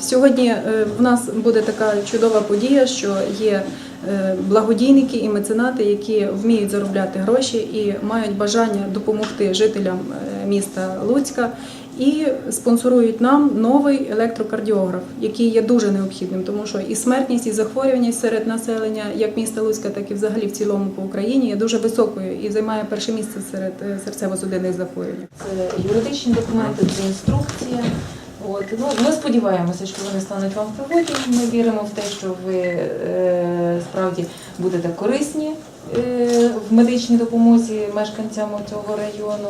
Сьогодні е, в нас буде така чудова подія, що є е, благодійники і меценати, які вміють заробляти гроші і мають бажання допомогти жителям е, міста Луцька. І спонсорують нам новий електрокардіограф, який є дуже необхідним, тому що і смертність, і захворюваність серед населення, як міста Луцька, так і взагалі в цілому по Україні, є дуже високою і займає перше місце серед серцево-судинних захворювань. Це юридичні документи, це інструкція. От ну ми сподіваємося, що вони стануть вам в пригоді. Ми віримо в те, що ви е, справді будете корисні е, в медичній допомозі мешканцям цього району.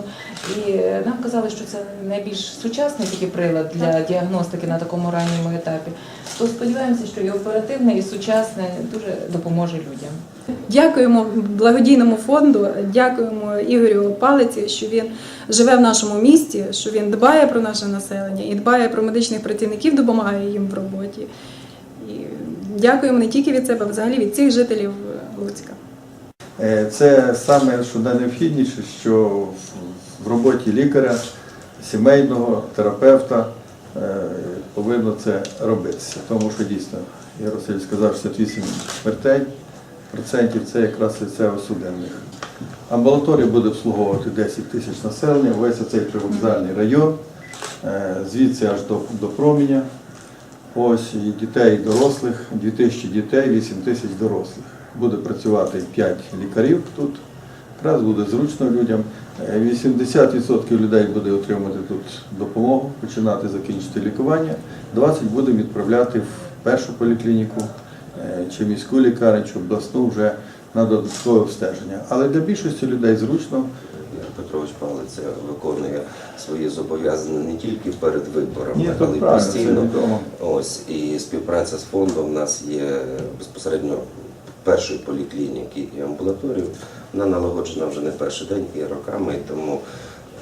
І е, нам казали, що це найбільш сучасний такий прилад для діагностики на такому ранньому етапі. То сподіваємося, що і оперативне, і сучасне дуже допоможе людям. Дякуємо благодійному фонду, дякуємо Ігорю Палиці, що він живе в нашому місті, що він дбає про наше населення і дбає про медичних працівників, допомагає їм в роботі. І дякуємо не тільки від себе, а взагалі від всіх жителів Луцька. Е, Це саме що найнеобхідніше, що в- роботі лікаря, сімейного терапевта е, повинно це робитися. Тому що дійсно, я сказав, 68 смертей процентів це якраз серцево-судинних. Амбулаторія буде обслуговувати 10 тисяч населення, весь цей привокзальний район, е, звідси аж до, до проміня. Ось і дітей, і дорослих, 2 тисячі дітей, 8 тисяч дорослих. Буде працювати 5 лікарів тут. Якраз буде зручно людям. Е, 80% людей буде отримувати тут допомогу, починати закінчити лікування. 20 будемо відправляти в першу поліклініку е, чи міську лікарню, чи обласну вже на додаткове обстеження. Але для більшості людей зручно. Петрович Палиця виконує свої зобов'язання не тільки перед виборами, Ні, але й постійно. Ось і співпраця з фондом у нас є безпосередньо першої поліклініки і амбулаторії. Вона налагоджена вже не перший день і роками, і тому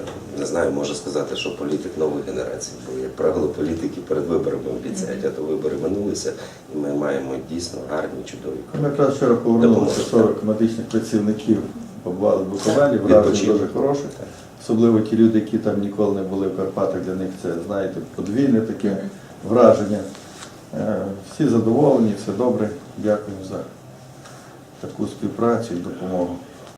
е, не знаю, можу сказати, що політик нової генерації, бо як правило, політики перед виборами обіцяють, а то вибори минулися, і ми маємо дійсно гарні, чудові Ми якраз вчора повернулися Допомога. 40 медичних працівників, побували в Буковелі, враження дуже хороше. Особливо ті люди, які там ніколи не були в Карпатах, для них це, знаєте, подвійне таке враження. Е, Всі задоволені, все добре. Дякую за таку співпрацю і допомогу.